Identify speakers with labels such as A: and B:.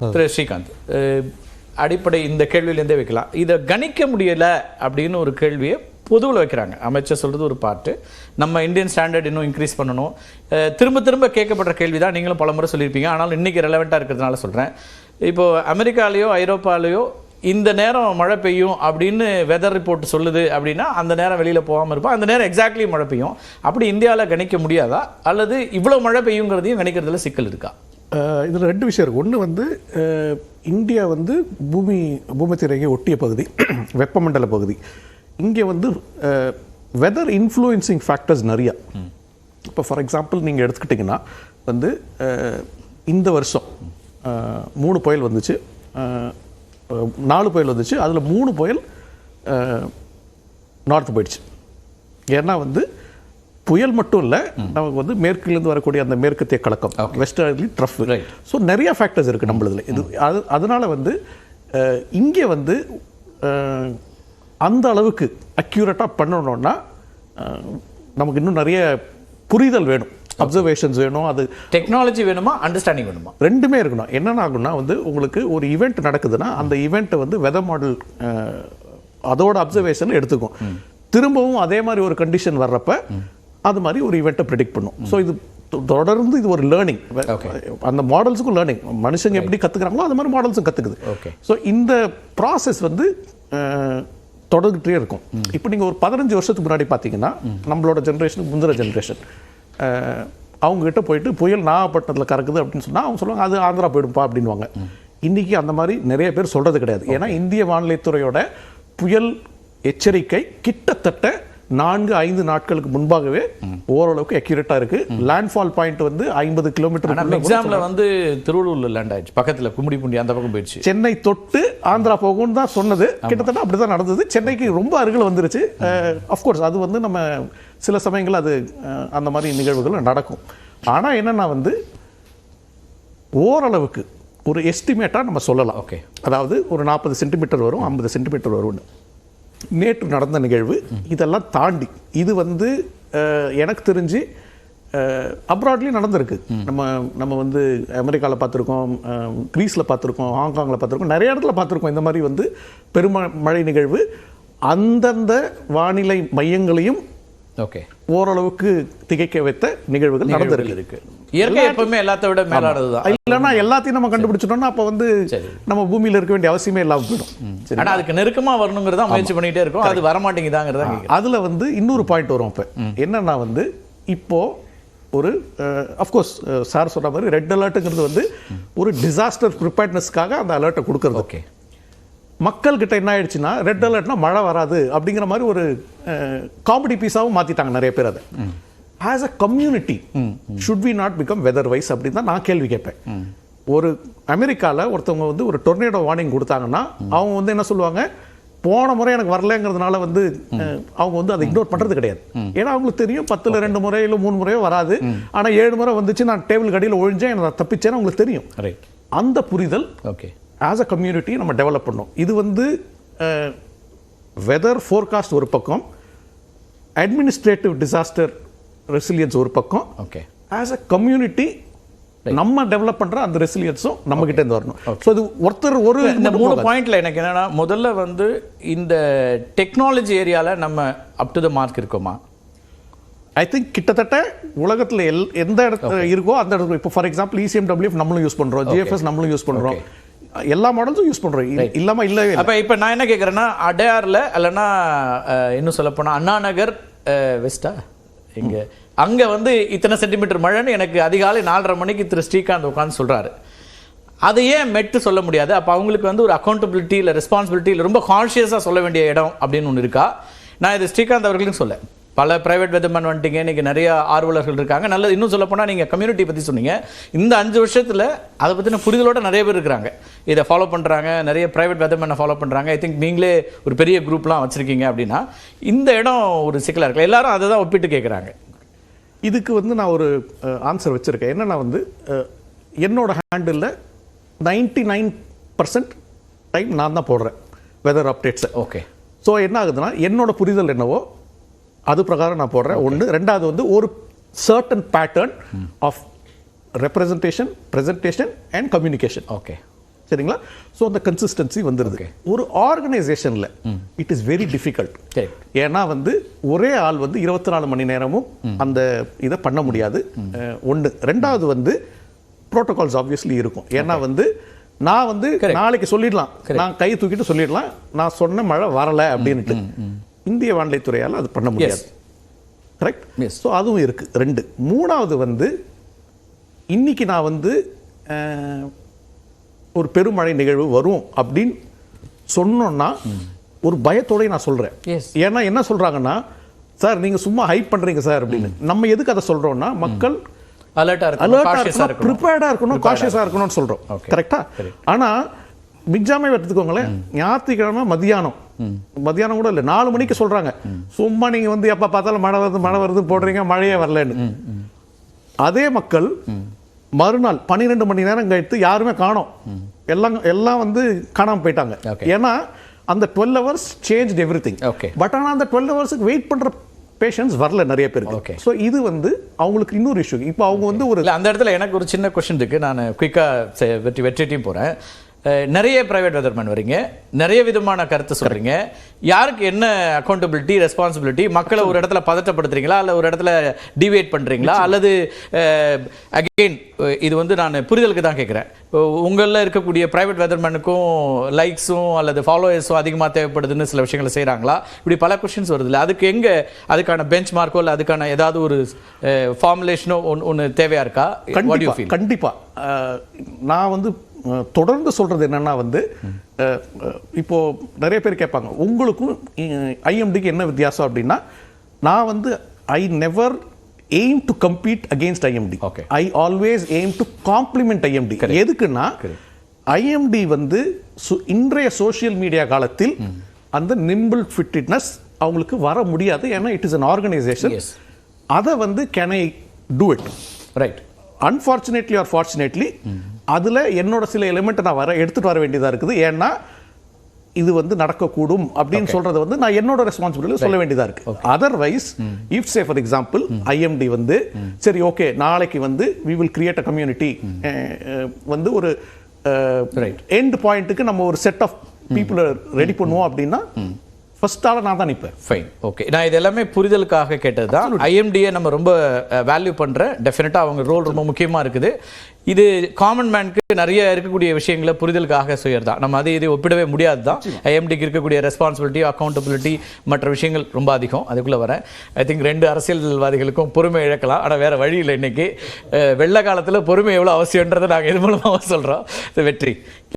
A: திரு ஸ்ரீகாந்த் அடிப்படை இந்த கேள்வியிலேருந்தே வைக்கலாம். இதை கணிக்க முடியல அப்படின்னு ஒரு கேள்வியை பொதுவில் வைக்கிறாங்க. அமைச்சர் சொல்கிறது ஒரு பார்ட்டு நம்ம இந்தியன் ஸ்டாண்டர்ட் இன்னும் இன்க்ரீஸ் பண்ணணும். திரும்ப திரும்ப கேட்கப்படுற கேள்வி தான் நீங்களும் பலமுறை சொல்லியிருப்பீங்க. ஆனால் இன்னைக்கு ரெலவெண்ட்டாக இருக்கிறதுனால சொல்கிறேன் இப்போது அமெரிக்காலேயோ ஐரோப்பாலேயோ இந்த நேரம் மழை பெய்யும் அப்படின்னு வெதர் ரிப்போர்ட் சொல்லுது அப்படின்னா அந்த நேரம் வெளியில் போகாமல் இருப்போம். அந்த நேரம் எக்ஸாக்ட்லி மழை பெய்யும். அப்படி இந்தியாவில் கணிக்க முடியாதா? அல்லது இவ்வளோ மழை பெய்யுங்கிறதையும் கணிக்கிறதுல சிக்கல் இருக்கா?
B: இதில் ரெண்டு விஷயம் இருக்குது ஒன்று வந்து இந்தியா வந்து பூமி பூமத்திரையை ஒட்டிய பகுதி வெப்பமண்டல பகுதி. இங்கே வந்து வெதர் இன்ஃப்ளூயன்சிங் ஃபேக்டர்ஸ் நிறையா. இப்போ ஃபார் எக்ஸாம்பிள் நீங்கள் எடுத்துக்கிட்டிங்கன்னா வந்து இந்த வருஷம் மூணு புயல் வந்துச்சு. நாலு புயல் வந்துச்சு. அதில் மூணு புயல் நார்த் போயிடுச்சு. ஏன்னா வந்து புயல் மட்டும் இல்லை நமக்கு வந்து மேற்கிலிருந்து வரக்கூடிய அந்த மேற்கத்திய கலக்கம் வெஸ்டர்லி ட்ரஃப். ஸோ நிறைய ஃபேக்டர்ஸ் இருக்குது நம்மளதுல. இது அது அதனால வந்து இங்கே வந்து அந்த அளவுக்கு அக்யூரேட்டாக பண்ணணும்னா நமக்கு இன்னும் நிறைய புரிதல் வேணும். அப்சர்வேஷன்ஸ் வேணும் அது
A: டெக்னாலஜி வேணுமா அண்டர்ஸ்டாண்டிங் வேணுமா?
B: ரெண்டுமே இருக்கணும். என்னென்ன ஆகும்னா வந்து உங்களுக்கு ஒரு ஈவெண்ட் நடக்குதுன்னா அந்த ஈவெண்ட்டை வந்து வெதர் மாடல் அதோட அப்சர்வேஷன் எடுத்துக்கும். திரும்பவும் அதே மாதிரி ஒரு கண்டிஷன் வர்றப்ப அது மாதிரி ஒரு ஈவெண்ட்டை ப்ரிடிக்ட் பண்ணும். ஸோ இது தொடர்ந்து இது ஒரு லேர்னிங் அந்த மாடல்ஸுக்கும் லேர்னிங் மனுஷங்க எப்படி கத்துக்கிறாங்களோ அது மாதிரி மாடல்ஸும்
A: Okay.
B: ஸோ இந்த ப்ராசஸ் வந்து அஹ், தொடர்ந்துகிட்டே இருக்கும். இப்போ நீங்கள் ஒரு பதினஞ்சு வருஷத்துக்கு முன்னாடி பார்த்தீங்கன்னா நம்மளோட ஜென்ரேஷனுக்கு முந்தின ஜென்ரேஷன் அவங்க கிட்ட போயிட்டு புயல் நாகப்பட்டினத்தில் கறக்குது அப்படின்னு சொன்னா அவங்க சொல்லுவாங்க அது ஆந்திரா போயிடும்பா அப்படின்வாங்க இன்னைக்கு அந்த மாதிரி நிறைய பேர் சொல்றது கிடையாது. ஏன்னா இந்திய வானிலைத்துறையோட புயல் எச்சரிக்கை கிட்டத்தட்ட நான்கு ஐந்து நாட்களுக்கு முன்பாகவே ஓரளவுக்கு அக்யூரேட்டா இருக்கு. லேண்ட்ஃபால் பாயிண்ட் வந்து ஐம்பது கிலோமீட்டர்
A: எக்ஸாம்ல வந்து திருவள்ளூர்ல லேண்ட் ஆயிடுச்சு. பக்கத்துல கும்மிடிப்பூண்டி அந்த பக்கம் போயிடுச்சு.
B: சென்னை தொட்டு ஆந்திரா போகும்னு தான் சொன்னது. கிட்டத்தட்ட அப்படிதான் நடந்தது. சென்னைக்கு ரொம்ப அருகில் வந்துருச்சு. அஃப்கோர்ஸ் அது வந்து நம்ம சில சமயங்கள் அது அந்த மாதிரி நிகழ்வுகள் நடக்கும். ஆனா என்னன்னா வந்து ஓரளவுக்கு ஒரு எஸ்டிமேட்டா நம்ம சொல்லலாம்.
A: Okay.
B: அதாவது ஒரு நாற்பது சென்டிமீட்டர் வரும் ஐம்பது சென்டிமீட்டர் வரும்னு. நேற்று நடந்த நிகழ்வு. இதெல்லாம் தாண்டி இது வந்து எனக்கு தெரிஞ்சு அப்ராட்லேயும் நடந்திருக்கு. நம்ம நம்ம வந்து அமெரிக்காவில் பார்த்துருக்கோம் க்ரீஸில் பார்த்துருக்கோம் ஹாங்காங்கில் பார்த்துருக்கோம் நிறைய இடத்துல பார்த்துருக்கோம் இந்த மாதிரி வந்து பெரும மழை நிகழ்வு. அந்தந்த வானிலை மையங்களையும்
A: ஓகே.
B: ஓரளவுக்கு திகைக்க வைத்த நிகழ்வுகள் நடந்திருக்கு
A: இருக்கு. இயற்கை எப்பவுமே எல்லாத்த விட மேலானதுதான்
B: இல்லைன்னா எல்லாத்தையும் நம்ம கண்டுபிடிச்சிட்டோம்னா அப்போ வந்து. நம்ம பூமியில இருக்க வேண்டிய அவசியமே இல்லாம போயிடும். சரி.
A: ஆனா அதுக்கு நெருக்கமா வரணுங்கிறதா முயற்சி பண்ணிட்டே இருக்கோம். அது வரமாட்டேங்குதாங்கிறதா.
B: அதுல வந்து இன்னொரு பாயிண்ட் வரும் அப்ப. என்னன்னா வந்து இப்போ ஒரு அஃப்கோர்ஸ் சார் சொன்ன மாதிரி ரெட் அலர்ட்டுங்கிறது வந்து ஒரு டிசாஸ்டர் ப்ரிப்பேர்ட்னஸ்க்காக அந்த அலர்ட்டை கொடுக்கறது.
A: ஓகே.
B: மக்கள் கிட்ட என்ன ஆயிடுச்சுன்னா ரெட் அலர்ட்னா மழை வராது அப்படிங்கிற மாதிரி ஒரு காமெடி பீஸாவும் மாத்திட்டாங்க நிறைய பேர் அதை. As a community should we not become weather wise அப்படின்னு தான் நான் கேள்வி கேட்பேன். ஒரு அமெரிக்கால ஒருத்தவங்க வந்து ஒரு டொர்னேடோ வார்னிங் கொடுத்தாங்கன்னா அவங்க வந்து என்ன சொல்லுவாங்க போன முறை எனக்கு வரலங்கிறதுனால வந்து அவங்க வந்து அதை இக்னோர் பண்றது கிடையாது. ஏன்னா அவங்களுக்கு தெரியும் பத்துல ரெண்டு முறை இல்ல மூணு முறையோ வராது. ஆனா ஏழு முறை வந்துச்சு நான் டேபிள் கடியில் ஒழிஞ்சேன் நான் தப்பிச்சேன்னு அவங்களுக்கு தெரியும்.
A: ரைட்
B: அந்த புரிதல்
A: ஓகே
B: ஆஸ் அ கம்யூனிட்டி நம்ம டெவலப் பண்ணோம். இது வந்து வெதர் ஃபோர்காஸ்ட் ஒரு பக்கம் அட்மினிஸ்ட்ரேட்டிவ் டிசாஸ்டர் ரெசிலியன்ஸ் ஒரு பக்கம்.
A: ஓகே
B: ஆஸ் அ கம்யூனிட்டி நம்ம டெவலப் பண்ற அந்த ரெசிலியன்ஸும் நம்ம கிட்ட இருந்து வரணும். ஸோ இது ஒருத்தர் ஒரு
A: இந்த மூணு. பாயிண்ட்ல எனக்கு என்னன்னா முதல்ல வந்து இந்த டெக்னாலஜி ஏரியால நம்ம அப் டு த மார்க் இருக்கோமா?
B: ஐ திங்க் கிட்டத்தட்ட உலகத்துல எல் எந்த இடத்துல இருக்கோ அந்த இடத்துல இப்போ ஃபார் எக்ஸாம்பிள் இசிஎம்டபிள்யூ நம்மளும் யூஸ் பண்றோம். ஜிஎஃப்எஸ் நம்மளும் யூஸ் பண்றோம். எல்லா மாடல்ஸும் யூஸ் பண்றோம். இ- இல்லாம இல்லவே இல்லை.
A: அப்ப இப்ப நான் என்ன கேக்குறேன்னா அடையார்ல இல்லைன்னா இன்னும் சொல்ல போனா அண்ணா நகர் அஹ், வெஸ்டா இங்க. அங்க வந்து இத்தனை சென்டிமீட்டர் மழைன்னு எனக்கு அதிகாலை நாலரை மணிக்கு திரு ஸ்ரீகாந்த் உட்காந்து சொல்றாரு. அதை ஏன் மெட்டு சொல்ல முடியாது? அப்ப அவங்களுக்கு வந்து ஒரு அக்கௌண்டபிலிட்டி இல்ல ரெஸ்பான்சிபிலிட்டி இல்ல ரொம்ப கான்ஷியஸா சொல்ல வேண்டிய இடம் அப்படின்னு ஒன்று இருக்கா? நான் இது ஸ்ரீகாந்த் அவர்களுக்கும் சொல்ல பல பிரைவேட் வெதர்மேன் வந்துட்டீங்க. இன்னைக்கு நிறைய ஆர்வலர்கள் இருக்காங்க. நல்லது இன்னும் சொல்ல போனா நீங்க கம்யூனிட்டி பத்தி சொன்னீங்க. இந்த அஞ்சு வருஷத்துல அதை பத்தின புரிதலோட நிறைய பேர் இருக்கிறாங்க. இதை ஃபாலோ பண்றாங்க நிறைய பிரைவேட் வெதர்மேனை ஃபாலோ பண்றாங்க. ஐ திங்க் நீங்களே ஒரு பெரிய குரூப்லாம் வச்சிருக்கீங்க அப்படின்னா இந்த இடம் ஒரு சிக்கலா இருக்கு. எல்லாரும் அதை தான் ஒப்பிட்டு கேட்குறாங்க
B: இதுக்கு வந்து நான் ஒரு ஆன்சர் வச்சிருக்கேன். என்னன்னா வந்து என்னோட handle ninety nine percent time நான் தான் போடுறேன். வெதர் அப்டேட்ஸை
A: ஓகே
B: ஸோ என்ன ஆகுதுன்னா என்னோட புரிதல் என்னவோ அது பிரகாரம் நான் போடுறேன். ஒன்று ரெண்டாவது வந்து ஒரு certain pattern of representation presentation and communication
A: okay
B: சரிங்களா? ஸோ அந்த கன்சிஸ்டன்சி வந்துருது. ஒரு ஆர்கனைசேஷன்ல இட் இஸ் வெரி டிஃபிகல்ட். ஏன்னா வந்து ஒரே ஆள் வந்து இருபத்தி நாலு மணி நேரமும் அந்த இதை பண்ண முடியாது. ஒன்று ரெண்டாவது வந்து ப்ரோட்டோகால்ஸ் ஆப்வியஸ்லி இருக்கும். ஏன்னா வந்து நான் வந்து நாளைக்கு சொல்லிடலாம். நான் கை தூக்கிட்டு சொல்லிடலாம். நான் சொன்ன மழை வரல அப்படின்ட்டு இந்திய வானிலை துறையால் அது பண்ண முடியாது. கரெக்ட். ஸோ அதுவும் இருக்கு. ரெண்டு. மூணாவது வந்து இன்னைக்கு நான் வந்து ஒரு பெருமழை நிகழ்வு வரும் அப்படின்னு சொன்னோன்னா ஒரு பயத்தோடய நான்
A: Yes.
B: ஏன்னா என்ன சொல்றாங்கன்னா சார் நீங்க சும்மா ஹைப் பண்றீங்க சார் அப்படின்னு. நம்ம எதுக்கு அதை சொல்றோம்னா மக்கள்
A: அலர்ட்டா இருக்கணும் cautious-ஆ
B: இருக்கணும்
A: இருக்கணும்.
B: ப்ரிப்பேர்டா இருக்கணும் காஷியஸா இருக்கணும்னு சொல்றோம்.
A: Okay.
B: கரெக்டா ஆனா மிக்ஜாமே எடுத்துக்கோங்களேன். ஞாயிற்றுக்கிழமை மதியானம். மதியானம் கூட இல்ல நாலு மணிக்கு சொல்றாங்க. சும்மா நீங்க வந்து எப்ப பார்த்தாலும் மழை வருது மழை வருது போடுறீங்க மழையே வரலன்னு. அதே மக்கள் மறுநாள் பன்னிரெண்டு மணி நேரம் கழித்து யாருமே காணோம். எல்லாம் எல்லாம் வந்து காணாம போயிட்டாங்க. ஏன்னா அந்த twelve hours change everything. But ஆனா அந்த டுவெல் ஹவர்ஸுக்கு வெயிட் பண்ற பேஷன்ஸ் வரல நிறைய. பேருக்கு. ஸோ இது வந்து அவங்களுக்கு இன்னொரு இஷ்யூ இப்போ அவங்க வந்து ஒரு
A: அந்த இடத்துல எனக்கு ஒரு சின்ன கொஸ்டின் இருக்கு. நான் குயிக்கா வெற்றி வெற்றிட்டையும் அஹ், நிறைய பிரைவேட் வெதர்மேன் வரீங்க. நிறைய விதமான கருத்து சொல்றீங்க. யாருக்கு என்ன அக்கௌண்டபிலிட்டி ரெஸ்பான்சிபிலிட்டி மக்களை ஒரு இடத்துல பதட்டப்படுத்துறீங்களா அல்ல ஒரு இடத்துல டிவேட் பண்றீங்களா? அல்லது அகெயின் இது வந்து நான் புரிதலுக்கு தான் கேட்குறேன் உங்களில் இருக்கக்கூடிய பிரைவேட் வெதர்மேனுக்கும் லைக்ஸும் அல்லது ஃபாலோயர்ஸும் அதிகமாக தேவைப்படுதுன்னு சில விஷயங்களை செய்கிறாங்களா இப்படி பல கொஷின்ஸ் வருது இல்லை? அதுக்கு எங்கே அதுக்கான பெஞ்ச் மார்க்கோ இல்லை அதுக்கான ஏதாவது ஒரு ஃபார்முலேஷனோ ஒன்று தேவையா இருக்கா? What do you
B: கண்டிப்பா
A: feel?
B: கண்டிப்பா. அஹ், நான் வந்து தொடர்ந்து சொல்றது என்னன்னா வந்து அஹ், அஹ், இப்போ நிறைய பேர் கேட்பாங்க உங்களுக்கும் ஐஎம்டிக்கு என்ன வித்தியாசம்? அப்படின்னா நான் வந்து I never aim to compete against IMD
A: Okay.
B: I always aim to complement IMD எதுக்குன்னா ஐஎம்டி வந்து இன்றைய சோஷியல் மீடியா காலத்தில் அந்த நிம்பிள் ஃபிட்னஸ் அவங்களுக்கு வர முடியாது ஏன்னா இட் இஸ் an ஆர்கனைசேஷன். அதை வந்து can I do it
A: right
B: unfortunately or fortunately அதில் என்னோட சில எலிமெண்ட் நான் வர எடுத்துட்டு வர வேண்டியதாக இருக்குது. ஏன்னா இது வந்து நடக்கக்கூடும் அப்படின்னு சொல்றது வந்து நான் என்னோட ரெஸ்பான்சிபிலிட்டி சொல்ல வேண்டியதா இருக்கு. Otherwise if say for example IMD வந்து சரி ஓகே நாளைக்கு வந்து we will create a community வந்து ஒரு. எண்ட் பாயிண்ட்டுக்கு நம்ம ஒரு செட் ஆஃப் பீப்புளை ரெடி பண்ணுவோம் அப்படின்னா ஃபர்ஸ்ட் ஆள நான் தான் நிற்பேன்
A: ஃபைன் ஓகே நான் இது எல்லாமே புரிதலுக்காக கேட்டது தான் ஐஎம்டியை நம்ம ரொம்ப வேல்யூ பண்ணுறேன் டெஃபினட்டாக அவங்க ரோல் ரொம்ப முக்கியமாக இருக்குது. இது காமன் மேனுக்கு நிறைய இருக்கக்கூடிய விஷயங்களை புரிதலுக்காக செய்யறது தான் நம்ம அதை இதை ஒப்பிடவே முடியாது தான் ஐஎம்டிக்கு இருக்கக்கூடிய ரெஸ்பான்சிபிலிட்டி அக்கௌண்டபிலிட்டி மற்ற விஷயங்கள் ரொம்ப அதிகம். அதுக்குள்ளே வரேன். ஐ திங்க் ரெண்டு அரசியல்வாதிகளுக்கும் பொறுமை இழக்கலாம். ஆனால் வேற வழி இல்லை இன்னைக்கு. அஹ், வெள்ள காலத்தில் பொறுமை எவ்வளோ அவசியன்றதை நாங்கள் இது மூலமாக சொல்கிறோம் வெற்றி.